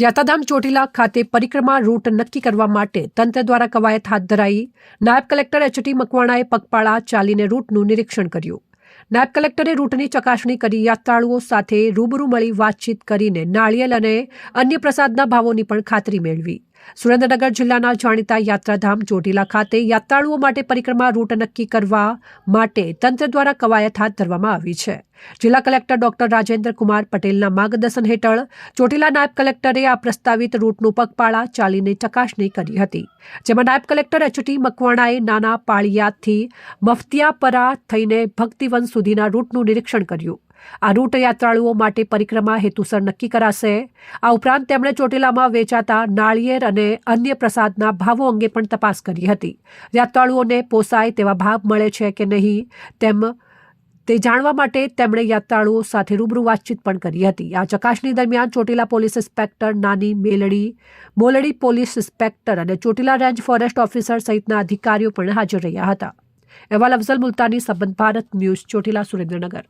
યાત્રાધામ ચોટીલા ખાતે પરિક્રમા રૂટ નક્કી કરવા માટે તંત્ર દ્વારા કવાયત હાથ ધરાઈ નાયબ કલેક્ટર એચટી મકવાણાએ પગપાળા ચાલીને રૂટનું નિરીક્ષણ કર્યું. નાયબ કલેક્ટરે રૂટની ચકાસણી કરી યાત્રાળુઓ સાથે રૂબરૂ મળી વાતચીત કરીને નાળિયેર અને અન્ય પ્રસાદના ભાવોની પણ ખાતરી મેળવી. સુરેન્દ્રનગર જિલ્લાના જાણીતા યાત્રાધામ ચોટીલા ખાતે યાત્રાળુઓ માટે પરિક્રમા રૂટ નક્કી કરવા માટે તંત્ર દ્વારા કવાયત હાથ ધરવામાં આવી છે. જિલ્લા કલેક્ટર ડોક્ટર રાજેન્દ્ર કુમાર પટેલના માર્ગદર્શન હેઠળ ચોટીલા નાયબ કલેક્ટરે આ પ્રસ્તાવિત રૂટનું પગપાળા ચાલીને ચકાસણી કરી હતી. જેમાં નાયબ કલેક્ટર એચટી મકવાણાએ નાના પાળિયાથી મફતિયાપરા થઈને ભક્તિવન સુધીના રૂટનું નિરીક્ષણ કર્યું. આ રૂટ યાત્રાળુઓ માટે પરિક્રમા હેતુસર નક્કી કરાશે. આ ઉપરાંત તેમણે ચોટીલામાં વેચાતા નાળિયેર અને અન્ય પ્રસાદના ભાવો અંગે પણ તપાસ કરી હતી. યાત્રાળુઓને પોસાય તેવા ભાવ મળે છે કે નહીં તેમ તે જાણવા માટે તેમણે યાત્રાળુઓ સાથે રૂબરૂ વાતચીત પણ કરી હતી. આ ચકાસણી દરમિયાન ચોટીલા પોલીસ ઇન્સ્પેક્ટર નાની મેલડી મોલડી પોલીસ ઇન્સ્પેક્ટર અને ચોટીલા રેન્જ ફોરેસ્ટ ઓફિસર સહિતના અધિકારીઓ પણ હાજર રહ્યા હતા. અહેવાલ અફઝલ મુલતાની સંબંધ ભારત ન્યૂઝ ચોટીલા સુરેન્દ્રનગર.